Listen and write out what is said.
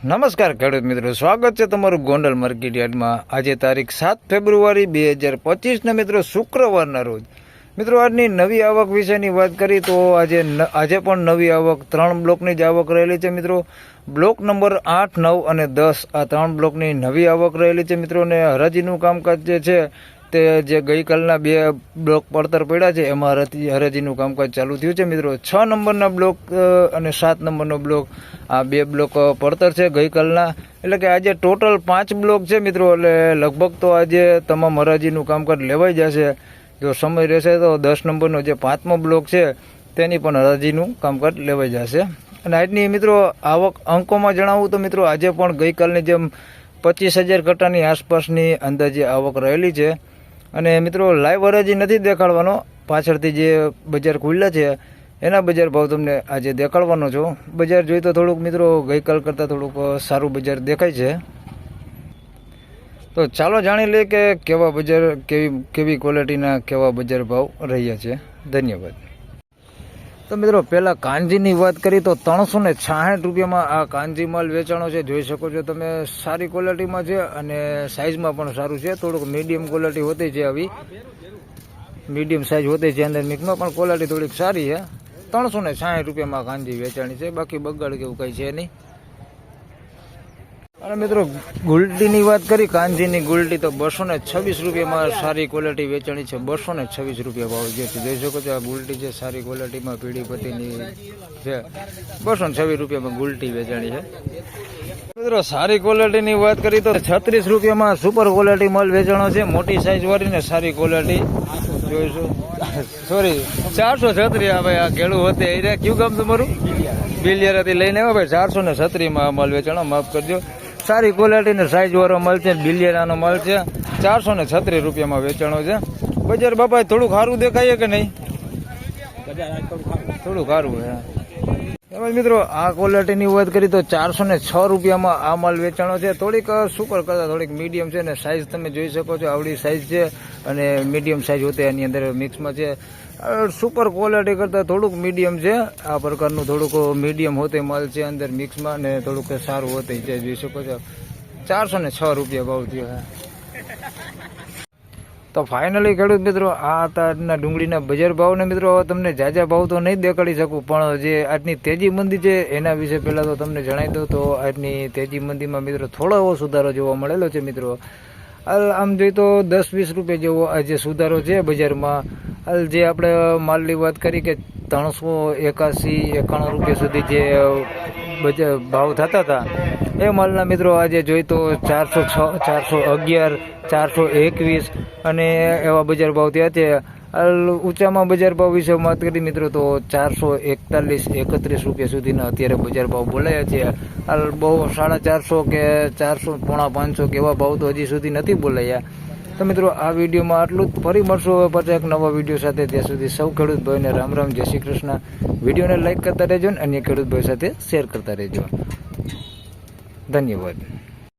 નમસ્કાર ખેડૂત મિત્રો, સ્વાગત છે તમારું ગોંડલ માર્કેટ યાર્ડમાં. આજે તારીખ સાત ફેબ્રુઆરી બે હજાર પચીસના મિત્રો, શુક્રવારના રોજ. મિત્રો, આજની નવી આવક વિશેની વાત કરી તો આજે આજે પણ નવી આવક ત્રણ બ્લોકની જ આવક રહેલી છે મિત્રો. બ્લોક નંબર આઠ, નવ અને દસ આ ત્રણ બ્લોકની નવી આવક રહેલી છે મિત્રો અને હરાજીનું કામકાજ જે છે તે જે ગઈકાલના બે બ્લોક પડતર પડ્યા છે, એમાં હરાજી હરાજીનું કામકાજ ચાલુ થયું છે. મિત્રો, છ નંબરના બ્લોક અને સાત નંબરનો બ્લોક આ બે બ્લોક પડતર છે ગઈકાલના. એટલે કે આજે ટોટલ પાંચ બ્લોક છે, મિત્રો. એટલે લગભગ તો આજે તમામ હરાજીનું કામકાજ લેવાઈ જશે. જો સમય રહેશે તો દસ નંબરનો જે પાંચમો બ્લોક છે, તેની પણ હરાજીનું કામકાજ લેવાઈ જશે. અને આજની, મિત્રો, આવક અંકોમાં જણાવું તો, મિત્રો, આજે પણ ગઈકાલની જેમ પચીસ હજાર કટ્ટાની આસપાસની અંદાજે આવક રહેલી છે. અને મિત્રો લાઈવ હરાજી નથી દેખાડવાનો. પાછળથી જે બજાર ખુલ્લા છે, એના બજાર ભાવ તમને આજે દેખાડવાનો છો. બજાર જોઈ તો થોડુંક મિત્રો ગઈકાલ કરતાં થોડુંક સારું બજાર દેખાય છે. તો ચાલો જાણી લઈએ કે કેવા બજાર, કેવી કેવી ક્વોલિટીના કેવા બજાર ભાવ રહ્યા છે. ધન્યવાદ. તો મિત્રો, પહેલાં કાંજીની વાત કરી તો ત્રણસો ને છાસઠ રૂપિયામાં આ કાંજી માલ વેચાણો છે. જોઈ શકો છો તમે, સારી ક્વોલિટીમાં છે અને સાઇઝમાં પણ સારું છે. થોડુંક મીડિયમ ક્વોલિટી હોતી છે આવી. મીડિયમ સાઇઝ હોતી છે અંદર મિક્સમાં પણ ક્વોલિટી થોડીક સારી છે. ત્રણસો ને છાસઠ રૂપિયામાં કાંજી વેચાણી છે. બાકી બગાડ કેવું કંઈ છે નહીં. અને મિત્રો, ગુલટીની વાત કરી કાંજીની ગુલટી તો બસો ને છવ્વીસ રૂપિયામાં સારી ક્વોલિટી વેચાણી છે, બસો ને છવ્વીસ રૂપિયા ભાવ જે જોઈ શકો છો, આ ગુલટી છે સારી ક્વોલિટીમાં પીડીપતિની છે, બસો ને છવ્વીસ રૂપિયામાં ગુલટી વેચાણી છે. મિત્રો, સારી ક્વોલિટીની વાત કરી તો છત્રીસ રૂપિયામાં સુપર ક્વોલિટી માલ વેચાણો છે. મોટી સાઈઝ વાળી ને સારી ક્વોલિટી જોઈશું. સોરી ચારસો છત્રી આ ભાઈ, આ ખેડૂત હોતે એ. કયું ગમ તમારું? બિલિયરાથી લઈને આવ્યા ભાઈ, ચારસો ને છત્રીમાં માલ વેચાણો, માફ કરજો. સારી ક્વોલિટીની સાઇઝવાળો સાઈઝ વાળો મળશે છે બિલિયરાનો મળશે. ચારસો ને છત્રીસ રૂપિયામાં વેચાણો છે. બજાર બાપા થોડુંક સારું દેખાય કે નહીં? થોડું સારું હે. મિત્રો, આ ક્વોલિટીની વાત કરી તો ચારસો ને છ રૂપિયામાં આ માલ વેચાણો છે. થોડીક સુપર કરતા, થોડીક મીડિયમ છે ને સાઇઝ તમે જોઈ શકો છો, આવડી સાઇઝ છે અને મીડિયમ સાઇઝ હોતે એની અંદર મિક્સમાં છે. સુપર ક્વોલિટી કરતાં થોડુંક મીડિયમ છે. આ પ્રકારનું થોડુંક મીડિયમ હોતે માલ છે અંદર મિક્સમાં અને થોડુંક સારું હોતે છે, જોઈ શકો છો. ચારસો ને છ રૂપિયા ભાવ થયો. તો ફાઇનલી ખેડૂત મિત્રો, આ તારના ડુંગળીના બજાર ભાવને મિત્રો, હવે તમને જાજા ભાવ તો નહીં દેખાડી શકું, પણ જે આજની તેજી મંદી છે, એના વિશે પહેલાં તો તમને જણાવી દઉં તો આજની તેજી મંદીમાં મિત્રો થોડો એવો સુધારો જોવા મળેલો છે મિત્રો. આમ જોઈએ તો દસ વીસ રૂપિયા જેવો આ જે સુધારો છે બજારમાં, હાલ જે આપણે માલની વાત કરી કે ત્રણસો એકાસી એકાણું રૂપિયા સુધી જે બજાર ભાવ થતા હતા એ માલના મિત્રો આજે જોઈ તો ચારસો છ, ચારસો અગિયાર, ચારસો એકવીસ અને એવા બજાર ભાવ થયા છે. ઊંચામાં બજાર ભાવ વિશે વાત કરી મિત્રો તો ચારસો એકતાલીસ, એકત્રીસ રૂપિયા સુધીના અત્યારે બજાર ભાવ બોલાયા છે. હાલ બહુ સાડા ચારસો કે ચારસો પોણા પાંચસો કે એવા ભાવ તો હજી સુધી નથી બોલાયા. તો મિત્રો આ વિડીયોમાં આટલું જ. ફરી મળશું હવે પાછા એક નવા વીડિયો સાથે. ત્યાં સુધી સૌ ખેડૂત ભાઈને રામ રામ, જય શ્રી કૃષ્ણ. વિડીયોને લાઇક કરતા રહેજો અને અન્ય ખેડૂત ભાઈ સાથે શેર કરતા રહેજો. ધન્યવાદ